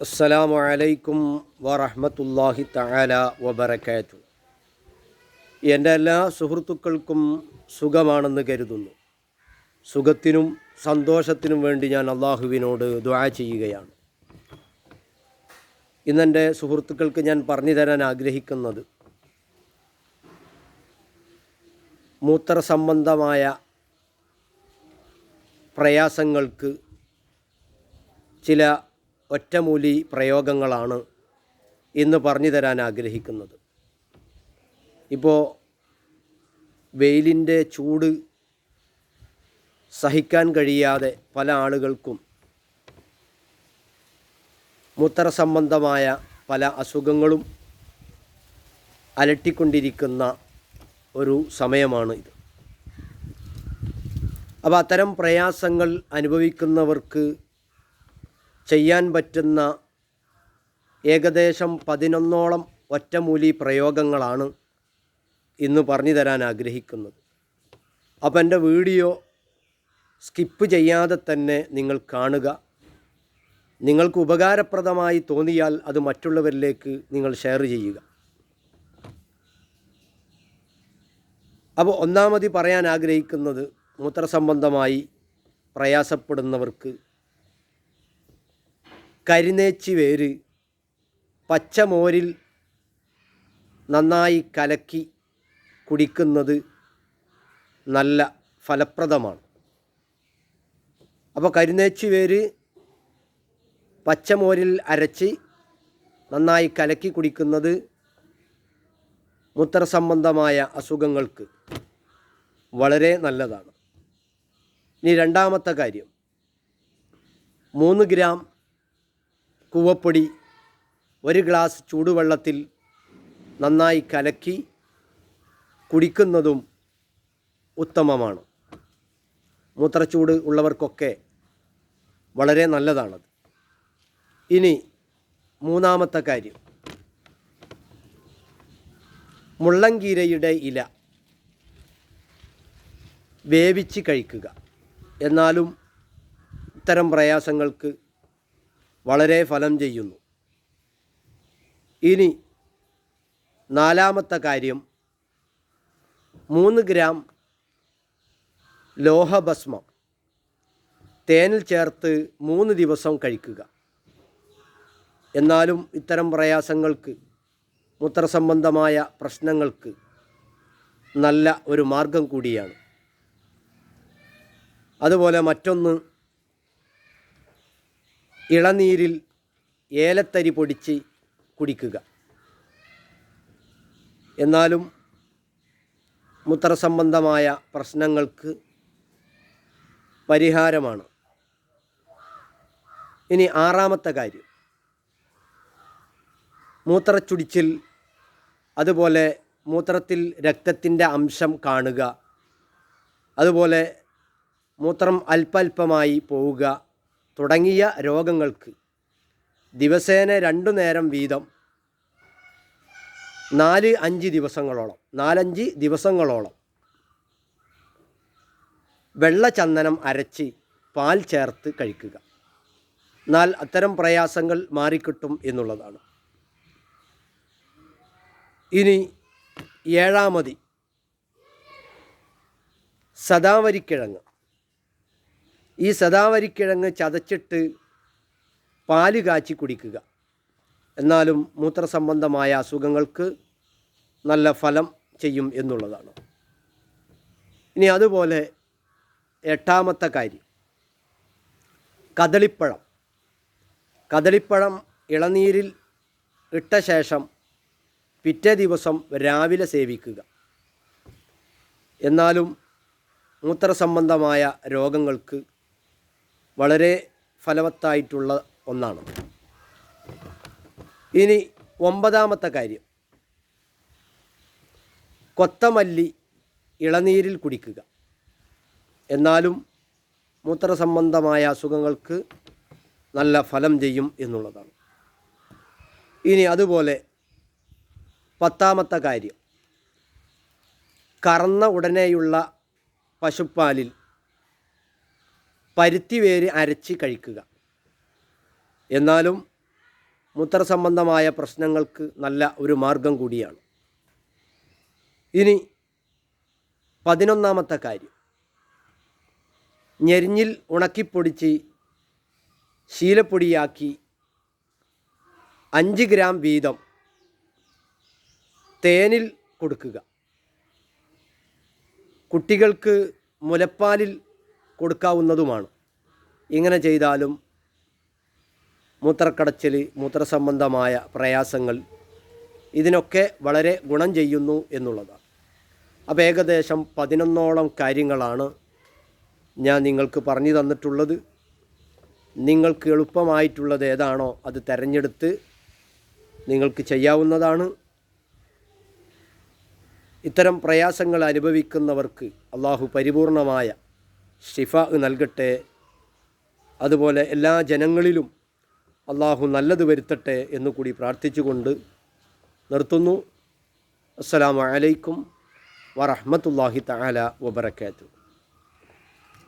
അസ്സലാമു അലൈക്കും വറഹ്മത്തുള്ളാഹി തആല വബറകാത്തു എന്റെ എല്ലാ സുഹൃത്തുക്കൾക്കും സുഖമാണെന്ന് കരുതുന്നു. സുഖത്തിനും സന്തോഷത്തിനും വേണ്ടി ഞാൻ അള്ളാഹുവിനോട് ദുആ ചെയ്യുകയാണ്. ഇന്നെന്റെ സുഹൃത്തുക്കൾക്ക് ഞാൻ പറഞ്ഞു തരാൻ ആഗ്രഹിക്കുന്നത് മൂത്ര സംബന്ധമായ പ്രയാസങ്ങൾക്ക് ചില ഒറ്റമൂലി പ്രയോഗങ്ങളാണ് ഇന്ന് പറഞ്ഞു തരാൻ ആഗ്രഹിക്കുന്നത്. ഇപ്പോൾ വെയിലിന്റെ ചൂട് സഹിക്കാൻ കഴിയാതെ പല ആളുകൾക്കും മൂത്ര സംബന്ധമായ പല അസുഖങ്ങളും അലട്ടിക്കൊണ്ടിരിക്കുന്ന ഒരു സമയമാണ് ഇത്. അപ്പോൾ അത്തരം പ്രയാസങ്ങൾ അനുഭവിക്കുന്നവർക്ക് ചെയ്യാൻ പറ്റുന്ന ഏകദേശം പതിനൊന്നോളം ഒറ്റമൂലി പ്രയോഗങ്ങളാണ് ഇന്ന് പറഞ്ഞു തരാൻ ആഗ്രഹിക്കുന്നത്. അപ്പം എന്റെ വീഡിയോ സ്കിപ്പ് ചെയ്യാതെ തന്നെ നിങ്ങൾ കാണുക. നിങ്ങൾക്ക് ഉപകാരപ്രദമായി തോന്നിയാൽ അത് മറ്റുള്ളവരിലേക്ക് നിങ്ങൾ ഷെയർ ചെയ്യുക. അപ്പോൾ ഒന്നാമതി പറയാൻ ആഗ്രഹിക്കുന്നത് മൂത്രസംബന്ധമായി പ്രയാസപ്പെടുന്നവർക്ക് കരിനേച്ചി വേര് പച്ചമോരിൽ നന്നായി കലക്കി കുടിക്കുന്നത് നല്ല ഫലപ്രദമാണ്. അപ്പോൾ കരിനേച്ചി വേര് പച്ചമോരിൽ അരച്ച് നന്നായി കലക്കി കുടിക്കുന്നത് മൂത്രസംബന്ധമായ അസുഖങ്ങൾക്ക് വളരെ നല്ലതാണ്. ഇനി രണ്ടാമത്തെ കാര്യം. മൂന്ന് ഗ്രാം കൂവപ്പൊടി ഒരു ഗ്ലാസ് ചൂടുവെള്ളത്തിൽ നന്നായി കലക്കി കുടിക്കുന്നതും ഉത്തമമാണ്. മൂത്രച്ചൂട് ഉള്ളവർക്കൊക്കെ വളരെ നല്ലതാണത്. ഇനി മൂന്നാമത്തെ കാര്യം. മുള്ളങ്കീരയുടെ ഇല വേവിച്ച് കഴിക്കുക. എന്നാലും ഇത്തരം പ്രയാസങ്ങൾക്ക് വളരെ ഫലം ചെയ്യുന്നു. ഇനി നാലാമത്തെ കാര്യം മൂന്ന് ഗ്രാം ലോഹഭസ്മം തേനിൽ ചേർത്ത് മൂന്ന് ദിവസം കഴിക്കുക. എന്നാലും ഇത്തരം പ്രയാസങ്ങൾക്ക് മൂത്രസംബന്ധമായ പ്രശ്നങ്ങൾക്ക് നല്ല ഒരു മാർഗം കൂടിയാണ്. അതുപോലെ മറ്റൊന്ന് ഇളനീരിൽ ഏലത്തരി പൊടിച്ച് കുടിക്കുക. എന്നാലും മൂത്രസംബന്ധമായ പ്രശ്നങ്ങൾക്ക് പരിഹാരമാണ്. ഇനി ആറാമത്തെ കാര്യം. മൂത്രച്ചുടിച്ചിൽ അതുപോലെ മൂത്രത്തിൽ രക്തത്തിന്റെ അംശം കാണുക അതുപോലെ മൂത്രം അല്പല്പമായി പോവുക തുടങ്ങിയ രോഗങ്ങൾക്ക് ദിവസേന രണ്ടു നേരം വീതം നാല് അഞ്ച് ദിവസങ്ങളോളം നാലഞ്ച് ദിവസങ്ങളോളം വെള്ളചന്ദനം അരച്ച് പാൽ ചേർത്ത് കഴിക്കുക. എന്നാൽ അത്തരം പ്രയാസങ്ങൾ മാറിക്കിട്ടും എന്നുള്ളതാണ്. ഇനി ഏഴാമതി സദാവരിക്കിഴങ്ങ്. ഈ സദാവരിക്കിഴങ്ങ് ചതച്ചിട്ട് പാൽ കാച്ചി കുടിക്കുക. എന്നാലും മൂത്രസംബന്ധമായ അസുഖങ്ങൾക്ക് നല്ല ഫലം ചെയ്യും എന്നുള്ളതാണ്. ഇനി അതുപോലെ എട്ടാമത്തെ കാര്യം. കദളിപ്പഴം. കദളിപ്പഴം ഇളനീരിൽ ഇട്ട ശേഷം പിറ്റേ ദിവസം രാവിലെ സേവിക്കുക. എന്നാലും മൂത്രസംബന്ധമായ രോഗങ്ങൾക്ക് വളരെ ഫലവത്തായിട്ടുള്ള ഒന്നാണ്. ഇനി ഒമ്പതാമത്തെ കാര്യം. കൊത്തമല്ലി ഇളനീരിൽ കുടിക്കുക. എന്നാലും മൂത്രസംബന്ധമായ അസുഖങ്ങൾക്ക് നല്ല ഫലം ചെയ്യും എന്നുള്ളതാണ്. ഇനി അതുപോലെ പത്താമത്തെ കാര്യം. കറന്ന ഉടനെയുള്ള പശുപ്പാലിൽ പരുത്തിവേര് അരച്ച് കഴിക്കുക. എന്നാലും മൂത്ര സംബന്ധമായ പ്രശ്നങ്ങൾക്ക് നല്ല ഒരു മാർഗം കൂടിയാണ്. ഇനി പതിനൊന്നാമത്തെ കാര്യം. ഞെരിഞ്ഞിൽ ഉണക്കിപ്പൊടിച്ച് ശീലപ്പൊടിയാക്കി അഞ്ച് ഗ്രാം വീതം തേനിൽ കൊടുക്കുക. കുട്ടികൾക്ക് മുലപ്പാലിൽ കൊടുക്കാവുന്നതുമാണ്. ഇങ്ങനെ ചെയ്താലും മൂത്രക്കടച്ചിൽ മൂത്രസംബന്ധമായ പ്രയാസങ്ങൾ ഇതിനൊക്കെ വളരെ ഗുണം ചെയ്യുന്നു എന്നുള്ളതാണ്. അപ്പോൾ ഏകദേശം പതിനൊന്നോളം കാര്യങ്ങളാണ് ഞാൻ നിങ്ങൾക്ക് പറഞ്ഞു തന്നിട്ടുള്ളത്. നിങ്ങൾക്ക് എളുപ്പമായിട്ടുള്ളത് ഏതാണോ അത് തിരഞ്ഞെടുത്ത് നിങ്ങൾക്ക് ചെയ്യാവുന്നതാണ്. ഇത്തരം പ്രയാസങ്ങൾ അനുഭവിക്കുന്നവർക്ക് അള്ളാഹു പരിപൂർണമായ ഷിഫ നൽകട്ടെ. അതുപോലെ എല്ലാ ജനങ്ങളിലും അള്ളാഹു നല്ലത് വരുത്തട്ടെ എന്ന് കൂടി പ്രാർത്ഥിച്ചുകൊണ്ട് നിർത്തുന്നു. അസ്സലാമു അലൈക്കും വറഹ്മത്തുള്ളാഹി തആല വബറകാതുഹു.